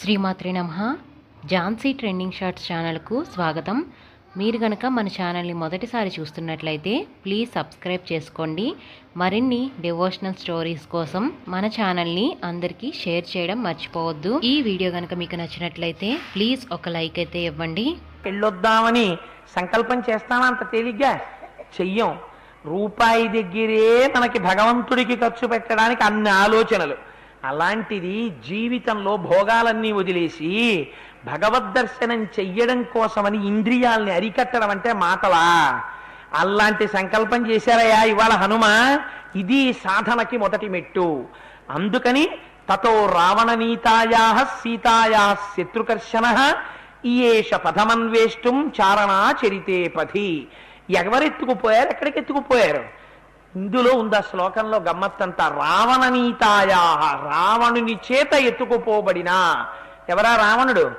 శ్రీమాత్రి నమ. Jhansi trending shorts ఛానల్కు స్వాగతం. మీరు గనక మన ఛానల్ని మొదటిసారి చూస్తున్నట్లయితే ప్లీజ్ సబ్స్క్రైబ్ చేసుకోండి. మరిన్ని డివోషనల్ స్టోరీస్ కోసం మన ఛానల్ని అందరికీ షేర్ చేయడం మర్చిపోవద్దు. ఈ వీడియో కనుక మీకు నచ్చినట్లయితే ప్లీజ్ ఒక లైక్ అయితే ఇవ్వండి. పెళ్ళొద్దామని సంకల్పం చేస్తామా? అంత తేలిగ్గా? చెయ్యం. రూపాయి దగ్గరే మనకి భగవంతుడికి ఖర్చు పెట్టడానికి అన్ని ఆలోచనలు. అలాంటిది జీవితంలో భోగాలన్నీ వదిలేసి భగవద్ దర్శనం చెయ్యడం కోసమని ఇంద్రియాల్ని అరికట్టడం అంటే మాటలా? అలాంటి సంకల్పం చేశారయ్యా ఇవాళ హనుమ. ఇది సాధనకి మొదటి మెట్టు. అందుకని తతో రావణనీతాయా సీతాయా శత్రుకర్షణ ఈయేష పథమన్వేష్టం చారణా చరితే పథి. ఎవరెత్తుకుపోయారు? ఎక్కడికి ఎత్తుకుపోయారు ఇందులో ఉంది ఆ శ్లోకంలో గమ్మత్తంతా? రావణనీతాయా రావణుని చేత ఎత్తుకుపోబడిన. ఎవరా రావణుడు?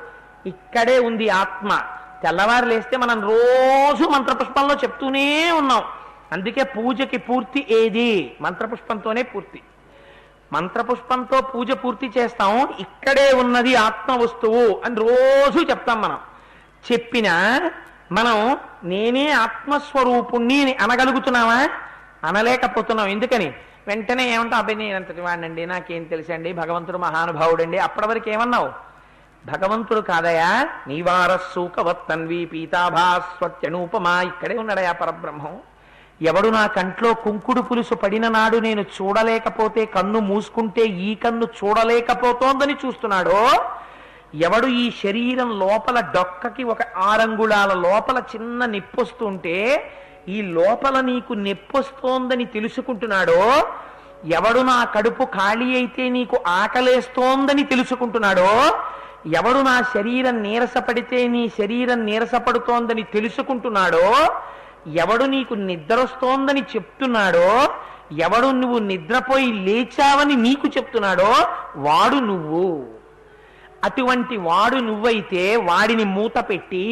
ఇక్కడే ఉంది ఆత్మ. తెల్లవారు లేస్తే మనం రోజు మంత్రపుష్పంలో చెప్తూనే ఉన్నాం. అందుకే పూజకి పూర్తి ఏది? మంత్రపుష్పంతోనే పూర్తి. మంత్రపుష్పంతో పూజ పూర్తి చేస్తాం. ఇక్కడే ఉన్నది ఆత్మ వస్తువు అని రోజు చెప్తాం మనం. చెప్పిన మనం నేనే ఆత్మస్వరూపుణ్ణి అని అనగలుగుతున్నావా? అనలేకపోతున్నాం. ఎందుకని? వెంటనే ఏమంటావు? అబ్బాయి నేను అంతటి వాడినండి. నాకేం తెలుసండి? భగవంతుడు మహానుభావుడండి. అప్పటి వరకు ఏమన్నావు? భగవంతుడు కాదయా? నీవారస్సూకవత్తన్వి పీతాభాస్వత్యనూపమా? ఇక్కడే ఉన్నాడయా పరబ్రహ్మం? ఎవడు నా కంట్లో కుంకుడు పులుసు పడిన నాడు నేను చూడలేకపోతే కన్ను మూసుకుంటే ఈ కన్ను చూడలేకపోతోందని చూస్తున్నాడో? ఎవడు ఈ శరీరం లోపల డొక్కకి ఒక ఆరంగుళాల లోపల చిన్న నిప్పొస్తుంటే ఈ లోపల నీకు నెప్పొస్తోందని తెలుసుకుంటున్నాడో ఎవడు నా కడుపు ఖాళీ అయితే నీకు ఆకలేస్తోందని తెలుసుకుంటున్నాడో ఎవడు నా శరీరం నీరసపడితే నీ శరీరం నీరసపడుతోందని తెలుసుకుంటున్నాడో ఎవడు నీకు నిద్రొస్తోందని చెప్తున్నాడో ఎవడు నువ్వు నిద్రపోయి లేచావని నీకు చెప్తున్నాడో వాడు నువ్వు. అటువంటి వాడు నువ్వైతే వాడిని మూత పెట్టి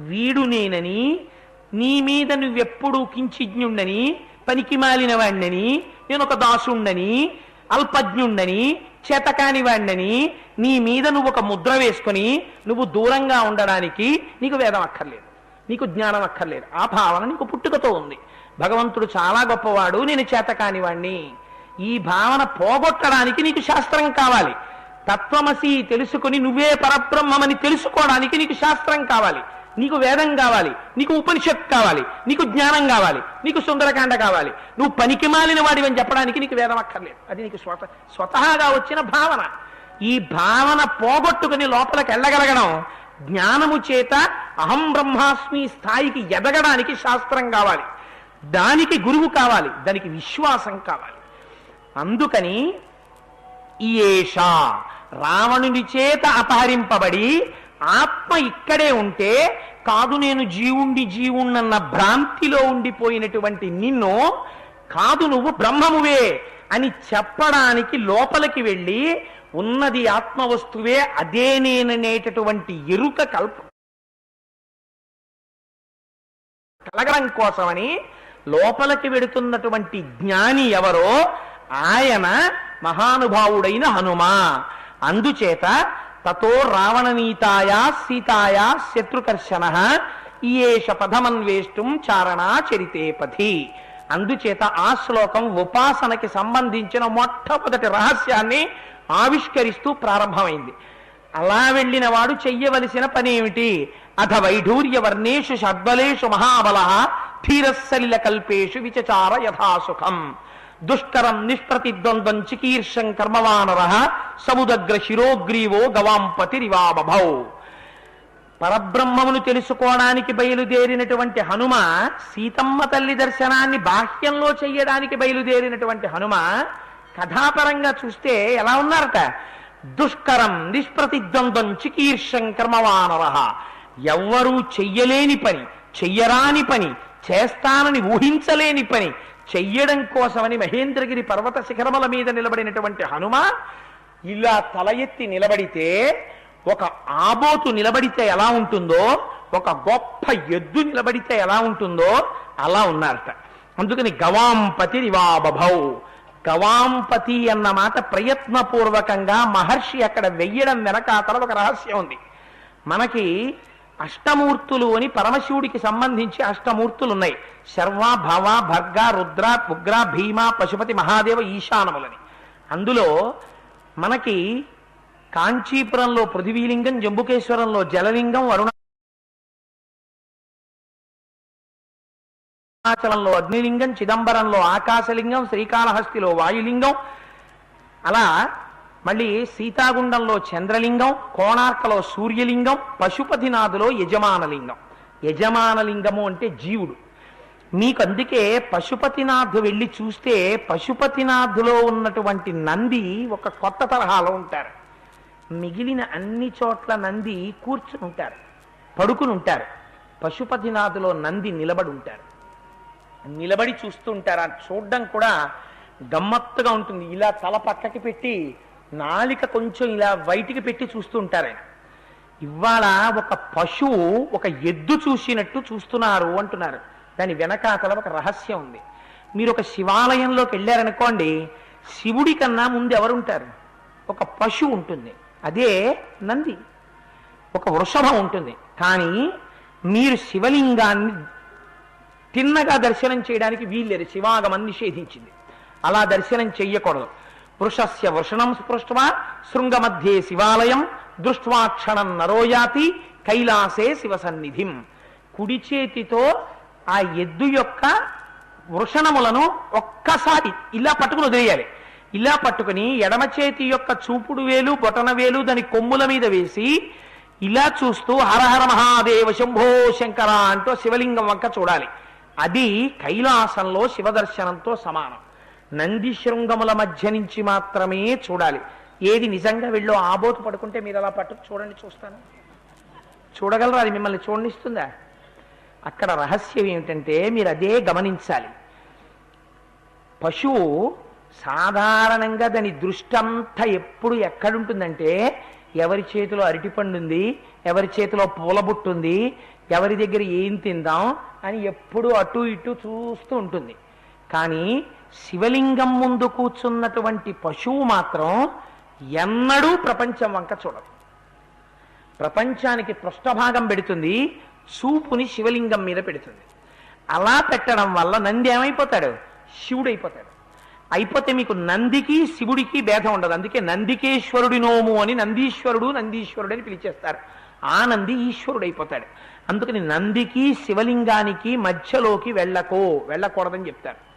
వీడు నేనని నీ మీద నువ్వెప్పుడు కించిజ్ఞుండని పనికి మాలిన వాణ్ణని నేను ఒక దాసుండని అల్పజ్ఞుండని చేతకాని వాణ్ణని నీ మీద నువ్వు ఒక ముద్ర వేసుకొని నువ్వు దూరంగా ఉండడానికి నీకు వేదం అక్కర్లేదు. నీకు జ్ఞానం అక్కర్లేదు. ఆ భావన నీకు పుట్టుకతో ఉంది. భగవంతుడు చాలా గొప్పవాడు నేను చేతకాని వాణ్ణి ఈ భావన పోగొట్టడానికి నీకు శాస్త్రం కావాలి. తత్వమసి తెలుసుకుని నువ్వే పరబ్రహ్మమని తెలుసుకోవడానికి నీకు శాస్త్రం కావాలి. నీకు వేదం కావాలి నీకు ఉపనిషత్ కావాలి నీకు జ్ఞానం కావాలి నీకు సుందరకాండ కావాలి. నువ్వు పనికి మాలిన వాడివని చెప్పడానికి నీకు వేదం అక్కర్లేదు. అది నీకు స్వత స్వతహాగా వచ్చిన భావన. ఈ భావన పోగొట్టుకుని లోపలికి వెళ్ళగలగడం జ్ఞానము చేత అహం బ్రహ్మాస్మి స్థాయికి ఎదగడానికి శాస్త్రం కావాలి. దానికి గురువు కావాలి దానికి విశ్వాసం కావాలి. అందుకని ఏష రావణుని చేత అపహరింపబడి ఆత్మ ఇక్కడే ఉంటే కాదు నేను జీవుండి జీవుణ్ణన్న భ్రాంతిలో ఉండిపోయినటువంటి నిన్ను కాదు నువ్వు బ్రహ్మమువే అని చెప్పడానికి లోపలికి వెళ్ళి ఉన్నది ఆత్మవస్తువే అదే నేననేటటువంటి ఎరుక కల్ప కలగడం కోసమని లోపలికి వెడుతున్నటువంటి జ్ఞాని ఎవరో ఆయన మహానుభావుడైన హనుమ. అందుచేత తతో రావణనీతాయా సీతాయా శత్రుకర్షణ ఈయేష పథమన్వేష్టం చారణా చరితే పథి. అందుచేత ఆ శ్లోకం ఉపాసనకి సంబంధించిన మొట్టమొదటి రహస్యాన్ని ఆవిష్కరిస్తూ ప్రారంభమైంది. అలా వెళ్ళిన వాడు చెయ్యవలసిన పనేమిటి? అథ వైఢూర్య వర్ణేషు షడ్బలేషు మహాబల ధీరస్సలిల కల్పేషు విచచార యథాసుఖం. దుష్కరం నిష్ప్రతిద్వంద్వం చికీర్షం కర్మవానర సముదగ్ర శిరోగ్రీవో గవాంపతిరివాబభౌ పరబ్రహ్మమును తెలుసుకోవడానికి బయలుదేరినటువంటి హనుమ సీతమ్మ తల్లి దర్శనాన్ని బాహ్యంలో చెయ్యడానికి బయలుదేరినటువంటి హనుమ కథాపరంగా చూస్తే ఎలా ఉన్నారట? దుష్కరం నిష్ప్రతిద్వంద్వం చికీర్షం కర్మవానర. ఎవ్వరూ చెయ్యలేని పని చెయ్యరాని పని చేస్తానని ఊహించలేని పని చెయ్యడం కోసమని మహేంద్రగిరి పర్వత శిఖరముల మీద నిలబడినటువంటి హనుమ ఇలా తల ఎత్తి నిలబడితే ఒక ఆబోతు నిలబడితే ఎలా ఉంటుందో ఒక గొప్ప ఎద్దు నిలబడితే ఎలా ఉంటుందో అలా ఉన్నారట. అందుకని గవాంపతి రివాబభౌ. గవాంపతి అన్న మాట ప్రయత్నపూర్వకంగా మహర్షి అక్కడ వెయ్యడం వెనకాతల ఒక రహస్యం ఉంది. మనకి అష్టమూర్తులు అని పరమశివుడికి సంబంధించి అష్టమూర్తులు ఉన్నాయి శర్వ భవ భర్గ రుద్ర ఉగ్ర భీమ పశుపతి మహాదేవ ఈశానములని. అందులో మనకి కాంచీపురంలో పృథివీలింగం జంబుకేశ్వరంలో జలలింగం వరుణ అరుణాచలంలో అగ్నిలింగం చిదంబరంలో ఆకాశలింగం శ్రీకాళహస్తిలో వాయులింగం. అలా మళ్ళీ సీతాగుండంలో చంద్రలింగం కోణార్కలో సూర్యలింగం పశుపతినాథులో యజమానలింగం. యజమానలింగము అంటే జీవుడు. మీకు అందుకే పశుపతినాథ్ వెళ్ళి చూస్తే పశుపతినాథులో ఉన్నటువంటి నంది ఒక కొత్త తరహాలో ఉంటారు. మిగిలిన అన్ని చోట్ల నంది కూర్చుని ఉంటారు పడుకుని ఉంటారు. పశుపతినాథులో నంది నిలబడి ఉంటారు. నిలబడి చూస్తూ ఉంటారు. ఆ చూడడం కూడా గమ్మత్తుగా ఉంటుంది. ఇలా తల పక్కకి పెట్టి నాలిక కొంచెం ఇలా బయటికి పెట్టి చూస్తూ ఉంటారు. ఆయన ఇవాళ ఒక పశువు ఒక ఎద్దు చూసినట్టు చూస్తున్నారు అంటున్నారు. దాని వెనకాతల ఒక రహస్యం ఉంది. మీరు ఒక శివాలయంలోకి వెళ్ళారనుకోండి శివుడి కన్నా ముందు ఎవరుంటారు? ఒక పశువు ఉంటుంది. అదే నంది. ఒక వృషభం ఉంటుంది. కానీ మీరు శివలింగాన్ని తిన్నగా దర్శనం చేయడానికి వీల్లేదు. శివాగమం నిషేధించింది. అలా దర్శనం చెయ్యకూడదు. వృషస్య వృషణం స్పృష్వా శృంగమధ్యే శివాలయం దృష్ట్వాక్షణం నరోయాతి కైలాసే శివ సన్నిధిం కుడి చేతితో ఆ ఎద్దు యొక్క వృషణములను ఒక్కసారి ఇలా పట్టుకుని వదిలేయాలి. ఇలా పట్టుకుని ఎడమ చేతి యొక్క చూపుడు వేలు బొటన వేలు దాని కొమ్ముల మీద వేసి ఇలా చూస్తూ హరహర మహాదేవ శంభో శంకర అంటూ శివలింగం వంక చూడాలి. అది కైలాసంలో శివదర్శనంతో సమానం. నంది శృంగముల మధ్య నుంచి మాత్రమే చూడాలి. ఏది నిజంగా వెళ్ళో ఆబోతు పడుకుంటే మీరు అలా పట్టు చూడండి చూస్తాను. చూడగలరా? అది మిమ్మల్ని చూడనిస్తుందా? అక్కడ రహస్యం ఏమిటంటే మీరు అదే గమనించాలి. పశువు సాధారణంగా దాని దృష్టంతా ఎప్పుడు ఎక్కడుంటుందంటే ఎవరి చేతిలో అరటిపండు ఉంది ఎవరి చేతిలో పూలబుట్టు ఉంది ఎవరి దగ్గర ఏం తిందాం అని ఎప్పుడు అటు ఇటు చూస్తూ ఉంటుంది. కానీ శివలింగం ముందు కూర్చున్నటువంటి పశువు మాత్రం ఎన్నడూ ప్రపంచం వంక చూడదు. ప్రపంచానికి పృష్ఠభాగం పెడుతుంది చూపుని శివలింగం మీద పెడుతుంది. అలా పెట్టడం వల్ల నంది ఏమైపోతాడు? శివుడు అయిపోతాడు అయిపోతే మీకు నందికి శివుడికి భేదం ఉండదు. అందుకే నందికేశ్వరుడి నోము అని నందీశ్వరుడు నందీశ్వరుడు అని పిలిచేస్తారు. ఆ నంది ఈశ్వరుడు అయిపోతాడు అందుకని నందికి శివలింగానికి మధ్యలోకి వెళ్ళకో వెళ్ళకూడదని చెప్తారు.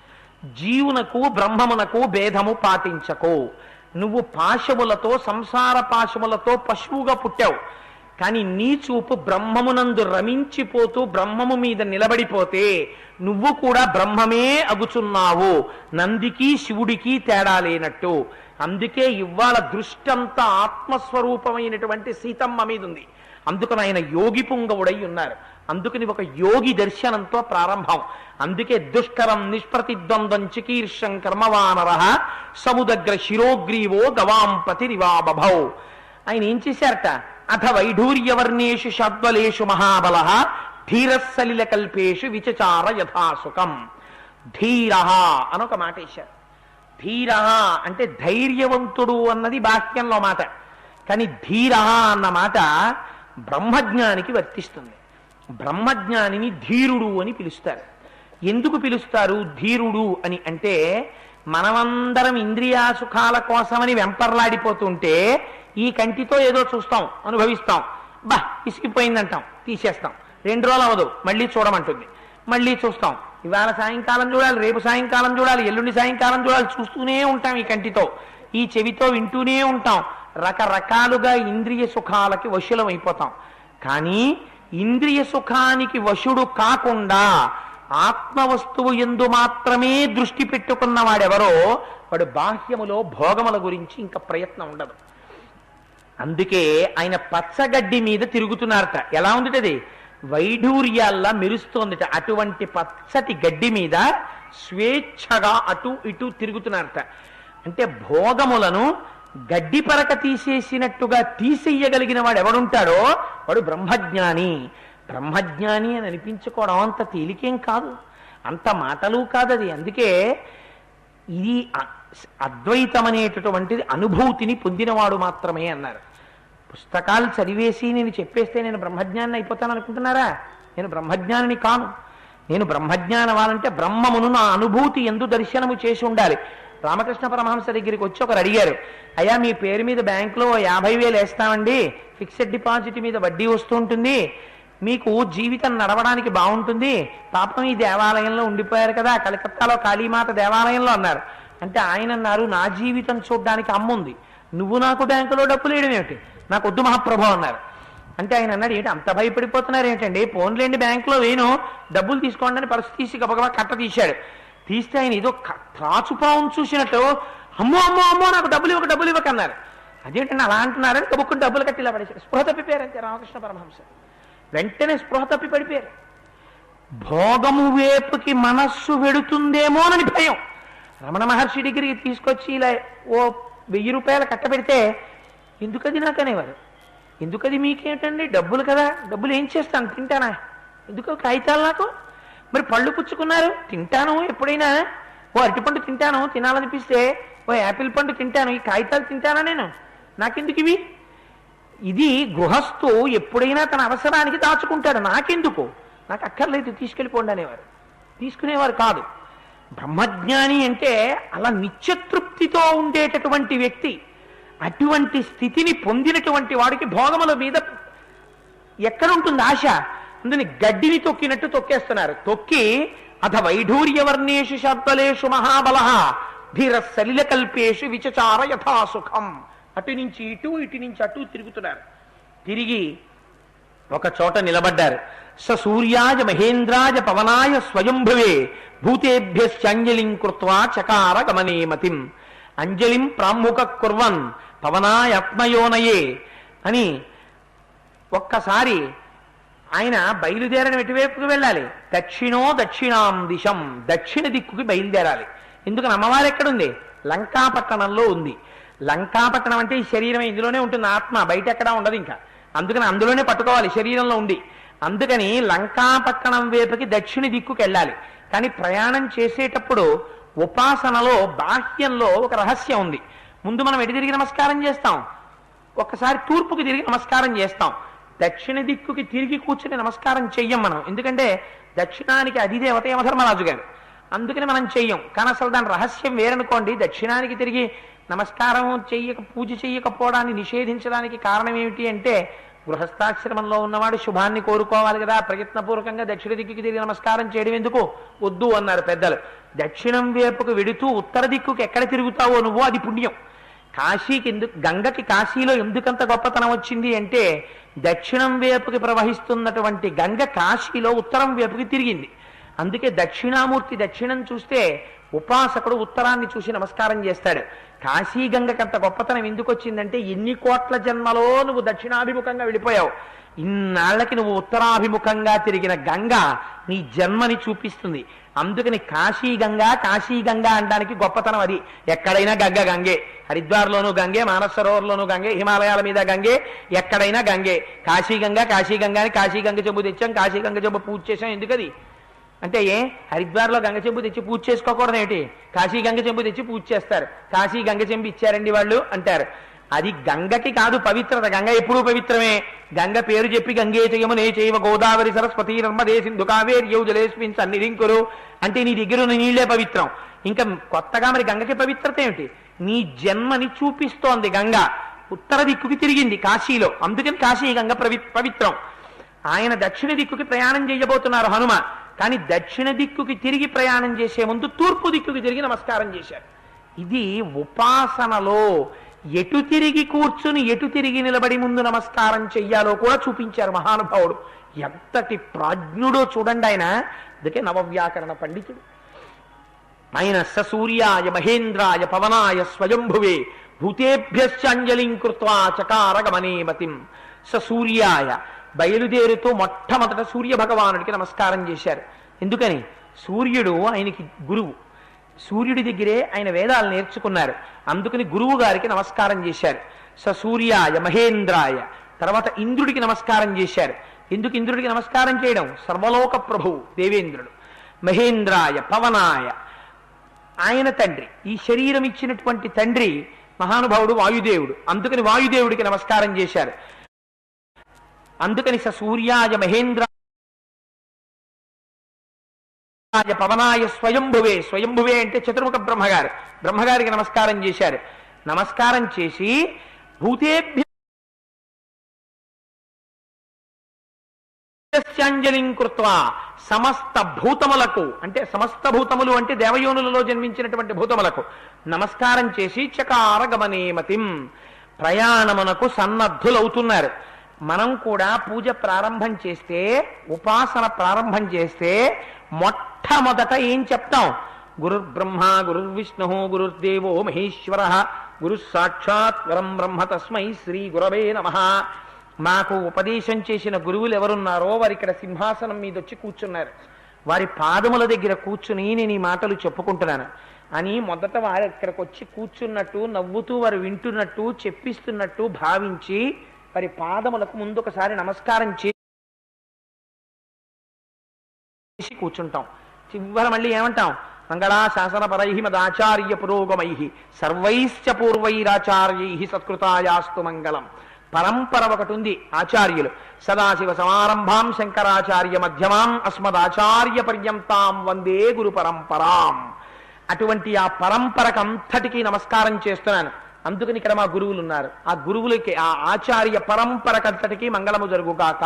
జీవునకు బ్రహ్మమునకు భేదము పాటించకు. నువ్వు పాశములతో సంసార పాశములతో పశువుగా పుట్టావు. కానీ నీ చూపు బ్రహ్మమునందు రమించిపోతూ బ్రహ్మము మీద నిలబడిపోతే నువ్వు కూడా బ్రహ్మమే అగుచున్నావు. నందికి శివుడికి తేడా లేనట్టు. అందుకే ఇవాళ దృష్టంతా ఆత్మస్వరూపమైనటువంటి సీతమ్మ మీద ఉంది అందుకని ఆయన యోగి పుంగవుడై ఉన్నారు. అందుకని ఒక యోగి దర్శనంతో ప్రారంభం. అందుకే దుష్కరం నిష్ప్రతిద్వంద్వం చికీర్షం కర్మవానర సముదగ్ర శిరోగ్రీవో గవాంపతి రివాబభౌ ఆయన ఏం చేశారట? అథ వైఢూర్యవర్ణేషు షద్వలేషు మహాబల ధీరస్సలిల కల్పేషు విచచార యథాసుకం. ధీర అని ఒక మాట వేశారు. ధీర అంటే ధైర్యవంతుడు అన్నది బాహ్యంలో మాట. కానీ ధీర అన్న మాట బ్రహ్మజ్ఞానికి వర్తిస్తుంది. బ్రహ్మజ్ఞానిని ధీరుడు అని పిలుస్తారు. ఎందుకు పిలుస్తారు ధీరుడు అని అంటే మనమందరం ఇంద్రియా సుఖాల కోసమని వెంపర్లాడిపోతుంటే ఈ కంటితో ఏదో చూస్తాం అనుభవిస్తాం. బా ఇసిగిపోయిందంటాం తీసేస్తాం. రెండు రోజులు అవదు మళ్ళీ చూడమంటుంది. మళ్ళీ చూస్తాం. ఇవాళ సాయంకాలం చూడాలి రేపు సాయంకాలం చూడాలి ఎల్లుండి సాయంకాలం చూడాలి చూస్తూనే ఉంటాం ఈ కంటితో. ఈ చెవితో వింటూనే ఉంటాం. రకరకాలుగా ఇంద్రియ సుఖాలకి వశులం అయిపోతాం కానీ ఇంద్రియ సుఖానికి వశుడు కాకుండా ఆత్మవస్తువు ఎందు మాత్రమే దృష్టి పెట్టుకున్న వాడెవరో వాడు బాహ్యములో భోగముల గురించి ఇంకా ప్రయత్నం ఉండదు. అందుకే ఆయన పచ్చగడ్డి మీద తిరుగుతున్నారట. ఎలా ఉందిట అది వైఢూర్యాల్లా మెరుస్తోందిట. అటువంటి పచ్చటి గడ్డి మీద స్వేచ్ఛగా అటు ఇటు తిరుగుతున్నారట. అంటే భోగములను గడ్డి పరక తీసేసినట్టుగా తీసేయగలిగిన వాడు ఎవడుంటాడో వాడు బ్రహ్మజ్ఞాని. బ్రహ్మజ్ఞాని అని అనిపించుకోవడం అంత తేలికేం కాదు. అంత మాటలు కాదు అది అందుకే ఇది అద్వైతం అనేటటువంటిది అనుభూతిని పొందినవాడు మాత్రమే అన్నారు. పుస్తకాలు చదివేసి నేను చెప్పేస్తే నేను బ్రహ్మజ్ఞాని అయిపోతాను అనుకుంటున్నారా నేను బ్రహ్మజ్ఞానిని కాను. నేను బ్రహ్మజ్ఞానం అవ్వాలంటే బ్రహ్మమును నా అనుభూతి ఎందు దర్శనము చేసి ఉండాలి. రామకృష్ణ పరమహంస దగ్గరికి వచ్చి ఒకరు అడిగారు అయ్యా మీ పేరు మీద బ్యాంకులో యాభై వేలు వేస్తామండి. ఫిక్స్డ్ డిపాజిట్ మీద వడ్డీ వస్తూ ఉంటుంది. మీకు జీవితం నడవడానికి బాగుంటుంది. పాపం ఈ దేవాలయంలో ఉండిపోయారు కదా కలకత్తాలో కాళీమాత దేవాలయంలో అన్నారు. అంటే ఆయన అన్నారు నా జీవితం చూడడానికి అమ్ముంది. నువ్వు నాకు బ్యాంకులో డబ్బులు వేయడం ఏమిటి? నాకు వద్దు మహాప్రభు అన్నారు. అంటే ఆయన అన్నాడు ఏంటి అంత భయపడిపోతున్నారు ఏంటండి? ఫోన్లేండి బ్యాంకులో వేను డబ్బులు తీసుకోండి అని పరిస్థితి తీసి గబగబా కట్ట తీశాడు. తీస్తే ఆయన ఏదో క- త్రాచుపావం చూసినట్టు అమ్మో అమ్మో అమ్మో నాకు డబ్బులు ఇవ్వక డబ్బులు ఇవ్వక అన్నారు. అదేంటంటే అలా అంటున్నారని కబుక్కుని డబ్బులు కట్టి ఇలా పడేశారు. స్పృహ తప్పిపోయారంతే రామకృష్ణ పరమహంస. వెంటనే స్పృహ తప్పి పడిపోయారు భోగము వేపుకి మనస్సు వెడుతుందేమోనని భయం. రమణ మహర్షి దగ్గరికి తీసుకొచ్చి ఇలా ఓ వెయ్యి రూపాయలు కట్టబెడితే ఎందుకది నాకు అనేవారు? ఎందుకది మీకేంటండి డబ్బులు కదా డబ్బులు ఏం చేస్తాను? తింటానా? ఎందుకు కాగితాలు నాకు? మరి పళ్ళు పుచ్చుకున్నారు? తింటాను ఎప్పుడైనా? ఓ అరటిపండు తింటాను తినాలనిపిస్తే ఓ యాపిల్ పండు తింటాను ఈ కాగితాలు తింటానా నేను? నాకెందుకు ఇవి? ఇది గృహస్థు ఎప్పుడైనా తన అవసరానికి దాచుకుంటాడు. నాకెందుకు? నాకు అక్కర్లేదు తీసుకెళ్ళిపోండి అనేవారు. తీసుకునేవారు కాదు. బ్రహ్మజ్ఞాని అంటే అలా నిత్యతృప్తితో ఉండేటటువంటి వ్యక్తి అటువంటి స్థితిని పొందినటువంటి వాడికి భోగముల మీద ఎక్కడుంటుంది ఆశ? అందుని గడ్డిని తొక్కినట్టు తొక్కేస్తున్నారు. తొక్కి అథ వైఢూర్యవర్ణేషు శబ్దలేషు మహాబల ధీర సలిల కల్పేషు విచచార యథాసుఖం. అటు నుంచి ఇటు ఇటు నుంచి అటు తిరుగుతున్నారు. తిరిగి ఒక చోట నిలబడ్డారు. స సూర్యాజ మహేంద్రాజ పవనాయ స్వయంభువే భూతేభ్యశ్చంజలిం కృత్వా చకార గమనేమతిం. అంజలిం ప్రాముఖ కుర్వన్ పవనాయ ఆత్మయోనయే అని ఒక్కసారి ఆయన బయలుదేరని ఎటువైపుకు వెళ్ళాలి? దక్షిణో దక్షిణాం దిశం. దక్షిణ దిక్కుకి బయలుదేరాలి. ఎందుకని అమ్మవారు ఎక్కడుంది? లంకాపట్టణంలో ఉంది. లంకాపట్టణం అంటే ఈ శరీరం ఇందులోనే ఉంటుంది. ఆత్మ బయట ఎక్కడా ఉండదు ఇంకా. అందుకని అందులోనే పట్టుకోవాలి. శరీరంలో ఉంది అందుకని లంకాపట్టణం వైపుకి దక్షిణ దిక్కుకి వెళ్ళాలి. కానీ ప్రయాణం చేసేటప్పుడు ఉపాసనలో బాహ్యంలో ఒక రహస్యం ఉంది. ముందు మనం ఎటు తిరిగి నమస్కారం చేస్తాం? ఒకసారి తూర్పుకి తిరిగి నమస్కారం చేస్తాం. దక్షిణ దిక్కుకి తిరిగి కూర్చుని నమస్కారం చెయ్యం మనం. ఎందుకంటే దక్షిణానికి అధిదేవత యమధర్మరాజు గారు. అందుకని మనం చెయ్యం. కానీ అసలు దాని రహస్యం వేరనుకోండి. దక్షిణానికి తిరిగి నమస్కారం చెయ్యక పూజ చెయ్యకపోవడాన్ని నిషేధించడానికి కారణం ఏమిటి అంటే గృహస్థాశ్రమంలో ఉన్నవాడు శుభాన్ని కోరుకోవాలి కదా. ప్రయత్నపూర్వకంగా దక్షిణ దిక్కుకి తిరిగి నమస్కారం చేయడం ఎందుకు? వద్దు అన్నారు పెద్దలు. దక్షిణం వైపుకు వెడుతూ ఉత్తర దిక్కుకి ఎక్కడ తిరుగుతావో నువ్వు అది పుణ్యం. కాశీకి ఎందుకు గంగకి కాశీలో ఎందుకంత గొప్పతనం వచ్చింది అంటే దక్షిణం వైపుకి ప్రవహిస్తున్నటువంటి గంగ కాశీలో ఉత్తరం వైపుకి తిరిగింది. అందుకే దక్షిణామూర్తి దక్షిణం చూస్తే ఉపాసకుడు ఉత్తరాన్ని చూసి నమస్కారం చేస్తాడు. కాశీ గంగకంత గొప్పతనం ఎందుకు వచ్చిందంటే ఎన్ని కోట్ల జన్మలో నువ్వు దక్షిణాభిముఖంగా వెళ్ళిపోయావు. ఇన్నాళ్ళకి నువ్వు ఉత్తరాభిముఖంగా తిరిగిన గంగ నీ జన్మని చూపిస్తుంది. అందుకని కాశీ గంగా కాశీ గంగా అనడానికి గొప్పతనం అది. ఎక్కడైనా గంగ గంగే. హరిద్వార్లోను గంగే మానసరోవర్లోనూ గంగే హిమాలయాల మీద గంగే ఎక్కడైనా గంగే. కాశీ గంగా కాశీ గంగా అని కాశీ గంగ చెంబు తెచ్చాం కాశీ గంగ చెంబు పూజ చేసాం ఎందుకది? అంటే ఏ? హరిద్వార్లో గంగ చెంబు తెచ్చి పూజ చేసుకోకూడదు ఏంటి కాశీ గంగ చెంబు తెచ్చి పూజ చేస్తారు. కాశీ గంగ చెంబు ఇచ్చారండి వాళ్ళు అంటారు. అది గంగకి కాదు పవిత్రత. గంగ ఎప్పుడూ పవిత్రమే. గంగ పేరు చెప్పి గంగే చేయమునే చేయవ. గోదావరి సరస్వతి నర్మదే సింధు కావేరి యౌజలేస్మిన్ సన్నిధింకురు. అంటే నీ దగ్గర ఉన్న నీళ్ళే పవిత్రం. ఇంకా కొత్తగా మరి గంగకి పవిత్రత ఏమిటి? నీ జన్మని చూపిస్తోంది గంగ. ఉత్తర దిక్కుకి తిరిగింది కాశీలో. అందుకని కాశీ గంగ పవి పవిత్రం. ఆయన దక్షిణ దిక్కుకి ప్రయాణం చేయబోతున్నారు హనుమ. కానీ దక్షిణ దిక్కుకి తిరిగి ప్రయాణం చేసే ముందు తూర్పు దిక్కుకి తిరిగి నమస్కారం చేశారు ఇది ఉపాసనలో ఎటు తిరిగి కూర్చుని ఎటు తిరిగి నిలబడి ముందు నమస్కారం చెయ్యాలో కూడా చూపించారు మహానుభావుడు. ఎంతటి ప్రాజ్ఞుడో చూడండి ఆయన. అందుకే నవవ్యాకరణ పండితుడు. ఆయన సూర్యాయ మహేంద్రాయ పవనాయ స్వయంభువే భూతేభ్యశ్చంజలిం కృత్వా చకార గమనేమతిం సూర్యాయ బయలుదేరుతూ మొట్టమొదట సూర్య భగవానుడికి నమస్కారం చేశారు. ఎందుకని? సూర్యుడు ఆయనకి గురువు. సూర్యుడి దగ్గరే ఆయన వేదాలు నేర్చుకున్నారు. అందుకని గురువు గారికి నమస్కారం చేశారు. స సూర్యాయ మహేంద్రాయ. తర్వాత ఇంద్రుడికి నమస్కారం చేశారు. ఎందుకు ఇంద్రుడికి నమస్కారం చేయడం? సర్వలోక ప్రభువు దేవేంద్రుడు. మహేంద్రాయ పవనాయ. ఆయన తండ్రి. ఈ శరీరం ఇచ్చినటువంటి తండ్రి మహానుభావుడు వాయుదేవుడు. అందుకని వాయుదేవుడికి నమస్కారం చేశారు. అందుకని స సూర్యాయ మహేంద్ర పవనాయ స్వయంభువే స్వయంభువే అంటే చతుర్ముఖ బ్రహ్మగారు. బ్రహ్మగారికి నమస్కారం చేశారు. నమస్కారం చేసి భూతేభ్యంజలిం కృత్వా సమస్త భూతములకు అంటే సమస్త భూతములు అంటే దేవయోనులలో జన్మించినటువంటి భూతములకు నమస్కారం చేసి చకార గమనేమతిం ప్రయాణమునకు సన్నద్ధులవుతున్నారు. మనం కూడా పూజ ప్రారంభం చేస్తే ఉపాసన ప్రారంభం చేస్తే మొట్టమొదట ఏం చెప్తాం? గురుర్బ్రహ్మ గురుర్విష్ణు గురుర్దేవో మహేశ్వర గురు సాక్షాత్ వరం బ్రహ్మ తస్మై శ్రీ గురవే నమః. మాకు ఉపదేశం చేసిన గురువులు ఎవరున్నారో వారు ఇక్కడ సింహాసనం మీద వచ్చి కూర్చున్నారు. వారి పాదముల దగ్గర కూర్చుని నేను ఈ మాటలు చెప్పుకుంటున్నాను. అని మొదట వారు ఇక్కడికి వచ్చి కూర్చున్నట్టు నవ్వుతూ వారు వింటున్నట్టు చెప్పిస్తున్నట్టు భావించి వారి పాదములకు ముందు ఒకసారి నమస్కారం చేసి కూర్చుంటాం. చివర మళ్ళీ ఏమంటాం? మంగళా శాసనపరై మదాచార్య పురోగమై సర్వైశ్చ పూర్వైరాచార్యై సత్కృతాయాస్తు మంగళం. పరంపర ఒకటి ఉంది ఆచార్యులు. సదాశివ సమారంభాం శంకరాచార్య మధ్యమాం అస్మదాచార్య పర్యంతాం వందే గురు పరంపరాం. అటువంటి ఆ పరంపరకు అంతటికీ నమస్కారం చేస్తున్నాను. అందుకని ఇక్కడ మా గురువులు ఉన్నారు ఆ గురువులకి ఆ ఆచార్య పరంపరకంతటికీ మంగళము జరుగుగాక.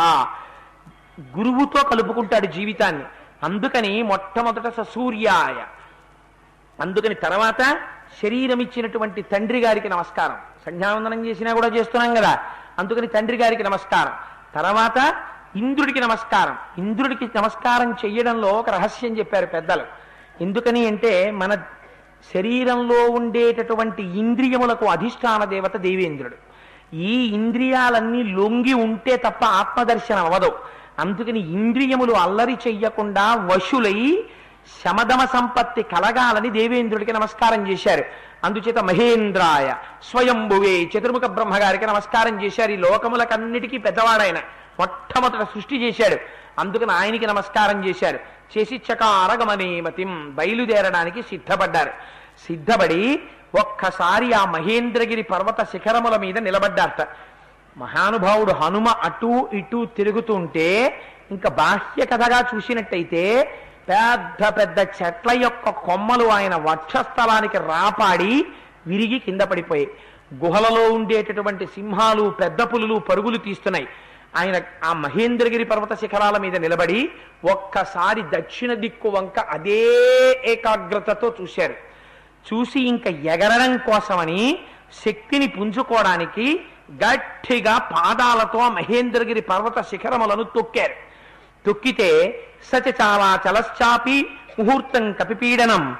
గురువుతో కలుపుకుంటాడు జీవితాన్ని. అందుకని మొట్టమొదట సూర్యాయ అందుకని తర్వాత శరీరం ఇచ్చినటువంటి తండ్రి గారికి నమస్కారం. సంధ్యావందనం చేసినా కూడా చేస్తున్నాం కదా. అందుకని తండ్రి గారికి నమస్కారం. తర్వాత ఇంద్రుడికి నమస్కారం. ఇంద్రుడికి నమస్కారం చెయ్యడంలో ఒక రహస్యం చెప్పారు పెద్దలు. ఎందుకని అంటే మన శరీరంలో ఉండేటటువంటి ఇంద్రియములకు అధిష్టాన దేవత దేవేంద్రుడు. ఈ ఇంద్రియాలన్నీ లొంగి ఉంటే తప్ప ఆత్మదర్శనం అవ్వదు అందుకని ఇంద్రియములు అల్లరి చెయ్యకుండా వశులై శమదమ సంపత్తి కలగాలని దేవేంద్రుడికి నమస్కారం చేశారు. అందుచేత మహేంద్రాయ స్వయంభువే చతుర్ముఖ బ్రహ్మగారికి నమస్కారం చేశారు. ఈ లోకములకన్నిటికీ పెద్దవాడాయన మొట్టమొదట సృష్టి చేశాడు. అందుకని ఆయనకి నమస్కారం చేశారు. చేసి చకార గమనేమతిం బయలుదేరడానికి సిద్ధపడ్డారు. సిద్ధపడి ఒక్కసారి ఆ మహేంద్రగిరి పర్వత శిఖరముల మీద నిలబడ్డారట. మహానుభావుడు హనుమ అటూ ఇటూ తిరుగుతుంటే ఇంకా బాహ్య కథగా చూసినట్టయితే పెద్ద పెద్ద చెట్ల యొక్క కొమ్మలు ఆయన వక్షస్థలానికి రాపాడి విరిగి కింద పడిపోయాయి గుహలలో ఉండేటటువంటి సింహాలు పెద్ద పులులు పరుగులు తీస్తున్నాయి. ఆయన ఆ మహేంద్రగిరి పర్వత శిఖరాల మీద నిలబడి ఒక్కసారి దక్షిణ దిక్కు వంక అదే ఏకాగ్రతతో చూశారు. చూసి ఇంకా ఎగరడం కోసమని శక్తిని పుంజుకోవడానికి గట్టిగా పాదాలతో మహేంద్రగిరి పర్వత శిఖరములను తొక్కారు. తొక్కితే సచ చాలా చలశ్చాపి ముహూర్తం కపిపీడనం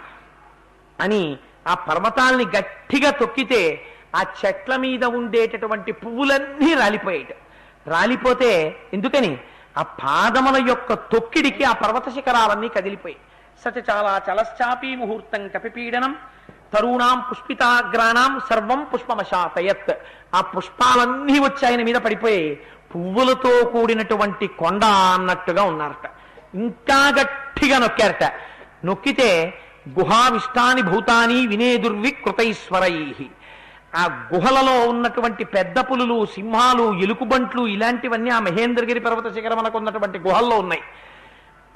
అని ఆ పర్వతాల్ని గట్టిగా తొక్కితే ఆ చెట్ల మీద ఉండేటటువంటి పువ్వులన్నీ రాలిపోయేట. రాలిపోతే ఎందుకని? ఆ పాదముల యొక్క తొక్కిడికి ఆ పర్వత శిఖరాలన్నీ కదిలిపోయి. సచ చాలా చలశ్చాపి ముహూర్తం కపిపీడనం తరుణాం పుష్పితాగ్రాణం సర్వం పుష్పమశాతయత్. ఆ పుష్పాలన్నీ వచ్చి ఆయన మీద పడిపోయి పువ్వులతో కూడినటువంటి కొండ అన్నట్టుగా ఉన్నారట. ఇంకా గట్టిగా నొక్కారట. నొక్కితే గుహావిష్టాని భూతాని వినేదుర్వికృతైశ్వరై ఆ గుహలలో ఉన్నటువంటి పెద్ద పులులు సింహాలు ఎలుకుబంట్లు ఇలాంటివన్నీ ఆ మహేంద్రగిరి పర్వత శిఖరమునకు ఉన్నటువంటి గుహల్లో ఉన్నాయి.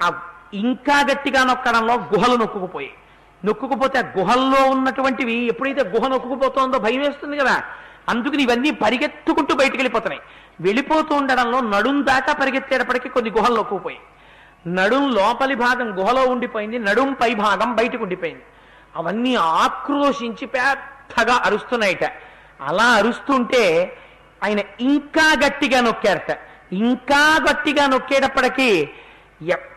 ఆ ఇంకా గట్టిగా నొక్కడంలో గుహలు నొక్కుకుపోయాయి. నొక్కుకుపోతే ఆ గుహల్లో ఉన్నటువంటివి ఎప్పుడైతే గుహ నొక్కుకుపోతుందో భయం వేస్తుంది కదా. అందుకని ఇవన్నీ పరిగెత్తుకుంటూ బయటికి వెళ్ళిపోతున్నాయి వెళ్ళిపోతూ ఉండడంలో నడుం దాకా పరిగెత్తేటప్పటికి కొన్ని గుహలు నొక్కుపోయాయి. నడుం లోపలి భాగం గుహలో ఉండిపోయింది నడుం పై భాగం బయటకు ఉండిపోయింది. అవన్నీ ఆక్రోశించి పెద్దగా అరుస్తున్నాయిట. అలా అరుస్తుంటే ఆయన ఇంకా గట్టిగా నొక్కారట. ఇంకా గట్టిగా నొక్కేటప్పటికీ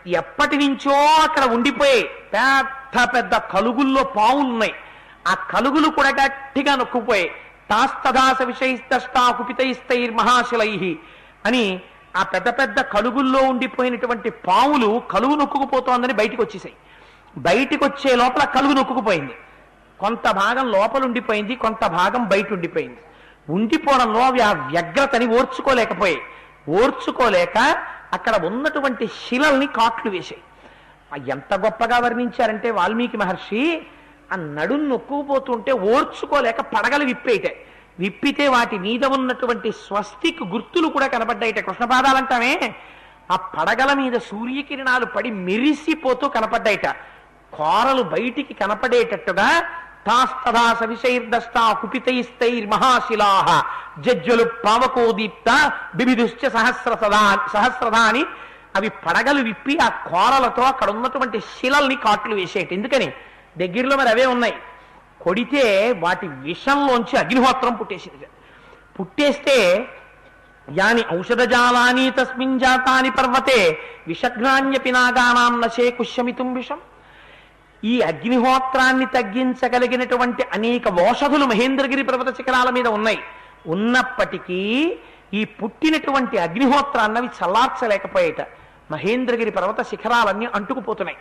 ఎప్పటి నుంచో అక్కడ ఉండిపోయి పెద్ద పెద్ద కలుగుల్లో పావున్నాయి ఆ కలుగులు కూడా గట్టిగా నొక్కుపోయాయి. తాస్తదాస విషయిస్తష్టా కుపితైస్తైర్ మహాశిలై అని ఆ పెద్ద పెద్ద కలుగుల్లో ఉండిపోయినటువంటి పావులు కలుగు నొక్కుకుపోతోందని బయటికి వచ్చేసాయి బయటికి వచ్చే లోపల కలుగు నొక్కుకుపోయింది. కొంత భాగం లోపల ఉండిపోయింది కొంత భాగం బయట ఉండిపోయింది. ఉండిపోవడంలో అవి ఆ వ్యగ్రతని ఓర్చుకోలేకపోయాయి. ఓర్చుకోలేక అక్కడ ఉన్నటువంటి శిలల్ని కాట్లు వేశాయి. ఎంత గొప్పగా వర్ణించారంటే వాల్మీకి మహర్షి ఆ నడుం నొక్కుపోతుంటే ఓర్చుకోలేక పడగలు విప్పేయట. విప్పితే వాటి మీద ఉన్నటువంటి స్వస్తిక్ గుర్తులు కూడా కనపడ్డాయిట. కృష్ణపాదాలంటామే ఆ పడగల మీద సూర్యకిరణాలు పడి మెరిసిపోతూ కనపడ్డాయిట. కోరలు బయటికి కనపడేటట్టుగా తాస్తదా సవిశైర్దష్టా కుపితైస్తైర్ మహాశిలాహ జజ్జలు పావకోదీప్త బిబిదుశ్చ సహస్ర సదా సహస్రదాని అవి పడగలు విప్పి ఆ కోరలతో అక్కడ ఉన్నటువంటి శిలల్ని కాట్లు వేసేట. ఎందుకని? దగ్గరలో మరి అవే ఉన్నాయి. కొడితే వాటి విషంలోంచి అగ్నిహోత్రం పుట్టేసింది. పుట్టేస్తే యాని ఔషధజాలాని తస్మిన్ జాతాని పర్వతే విషఘ్నాన్యపి నాగానాం నశే కుష్యమితుం విషం. ఈ అగ్నిహోత్రాన్ని తగ్గించగలిగినటువంటి అనేక ఓషధులు మహేంద్రగిరి పర్వత శిఖరాల మీద ఉన్నాయి. ఉన్నప్పటికీ ఈ పుట్టినటువంటి అగ్నిహోత్రాన్ని అవి చల్లార్చలేకపోయేట. మహేంద్రగిరి పర్వత శిఖరాలన్నీ అంటుకుపోతున్నాయి.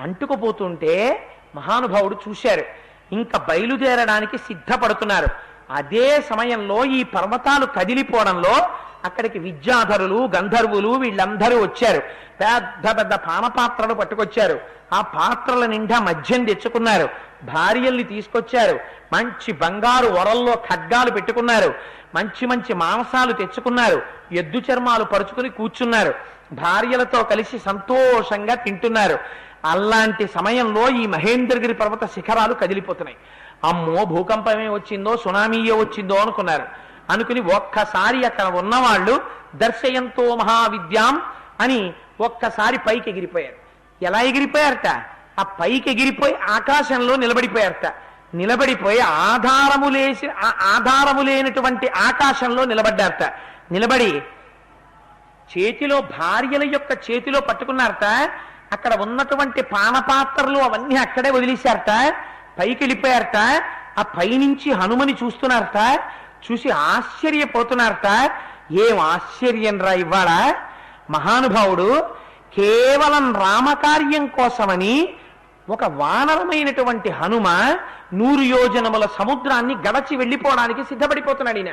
అంటుకుపోతుంటే మహానుభావుడు చూశారు. ఇంకా బయలుదేరడానికి సిద్ధపడుతున్నారు. అదే సమయంలో ఈ పర్వతాలు కదిలిపోవడంలో అక్కడికి విద్యాధరులు గంధర్వులు వీళ్ళందరూ వచ్చారు. పెద్ద పెద్ద పానపాత్రలు పట్టుకొచ్చారు. ఆ పాత్రల నిండా మద్యం తెచ్చుకున్నారు. భార్యల్ని తీసుకొచ్చారు. మంచి బంగారు వరల్లో ఖడ్గాలు పెట్టుకున్నారు. మంచి మంచి మాంసాలు తెచ్చుకున్నారు. ఎద్దు చర్మాలు పరుచుకుని కూర్చున్నారు. భార్యలతో కలిసి సంతోషంగా తింటున్నారు. అలాంటి సమయంలో ఈ మహేంద్రగిరి పర్వత శిఖరాలు కదిలిపోతున్నాయి. అమ్మో భూకంపమే వచ్చిందో సునామీయే వచ్చిందో అనుకున్నారు. అనుకుని ఒక్కసారి అక్కడ ఉన్నవాళ్ళు దర్శయంతో మహావిద్యాం అని ఒక్కసారి పైకి ఎగిరిపోయారు. ఎలా ఎగిరిపోయారట? ఆ పైకి ఎగిరిపోయి ఆకాశంలో నిలబడిపోయారట. నిలబడిపోయి ఆధారము లేసి ఆ ఆధారము లేనటువంటి ఆకాశంలో నిలబడ్డారట. నిలబడి చేతిలో భార్యల యొక్క చేతిలో పట్టుకున్నారట. అక్కడ ఉన్నటువంటి పానపాత్రలు అవన్నీ అక్కడే వదిలేశారట. పైకి వెళ్ళిపోయారట. ఆ పైనుంచి హనుమని చూస్తున్నారట. చూసి ఆశ్చర్యపోతున్నారట. ఏం ఆశ్చర్యం రా ఇవాళ మహానుభావుడు కేవలం రామకార్యం కోసమని ఒక వానరమైనటువంటి హనుమ నూరు యోజనముల సముద్రాన్ని గడచి వెళ్ళిపోవడానికి సిద్ధపడిపోతున్నాడు ఈయన.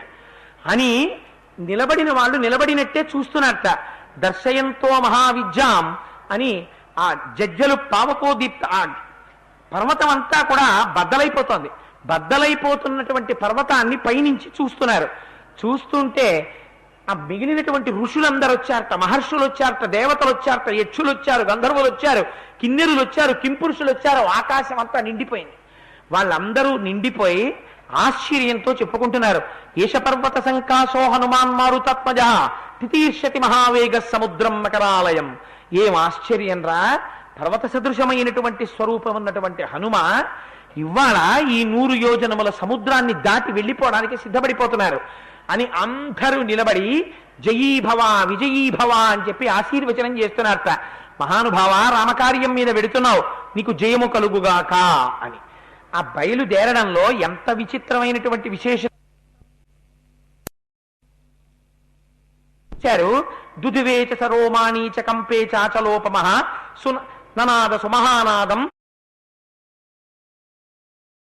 అని నిలబడిన వాళ్ళు నిలబడినట్టే చూస్తున్నట్ట. దర్శయంతో మహావిద్యాం అని ఆ జజ్జలు పావకోదీప్త ఆ పర్వతం అంతా కూడా బద్దలైపోతోంది. బద్దలైపోతున్నటువంటి పర్వతాన్ని పైనుంచి చూస్తున్నారు. చూస్తుంటే ఆ మిగిలినటువంటి ఋషులందరూ వచ్చారట మహర్షులు వచ్చారట దేవతలు వచ్చారట యక్షులు వచ్చారు గంధర్వులు వచ్చారు కిన్నెరులు వచ్చారు కింపురుషులు వచ్చారు ఆకాశం అంతా నిండిపోయింది. వాళ్ళందరూ నిండిపోయి ఆశ్చర్యంతో చెప్పుకుంటున్నారు. ఏష సంకాశో హనుమాన్ మారుతత్మజ తితీర్షతి మహావేగ సముద్రం మకరాలయం. ఏం ఆశ్చర్యం రా? పర్వత సదృశమైనటువంటి స్వరూపం ఉన్నటువంటి హనుమ ఇవాళ ఈ నూరు యోజనముల సముద్రాన్ని దాటి వెళ్ళిపోవడానికి సిద్ధపడిపోతున్నారు. అని అందరూ నిలబడి జయీభవ విజయీభవ అని చెప్పి ఆశీర్వచనం చేస్తున్నారట. మహానుభావ రామకార్యం మీద వెడుతున్నావు. నీకు జయము కలుగుగాక అని. ఆ బయలుదేరడంలో ఎంత విచిత్రమైనటువంటి విశేషం ఇచ్చారు దుదివేచ సరోమాణీచ కంపే చాచలోపమ సున ననాద సుమహానాదం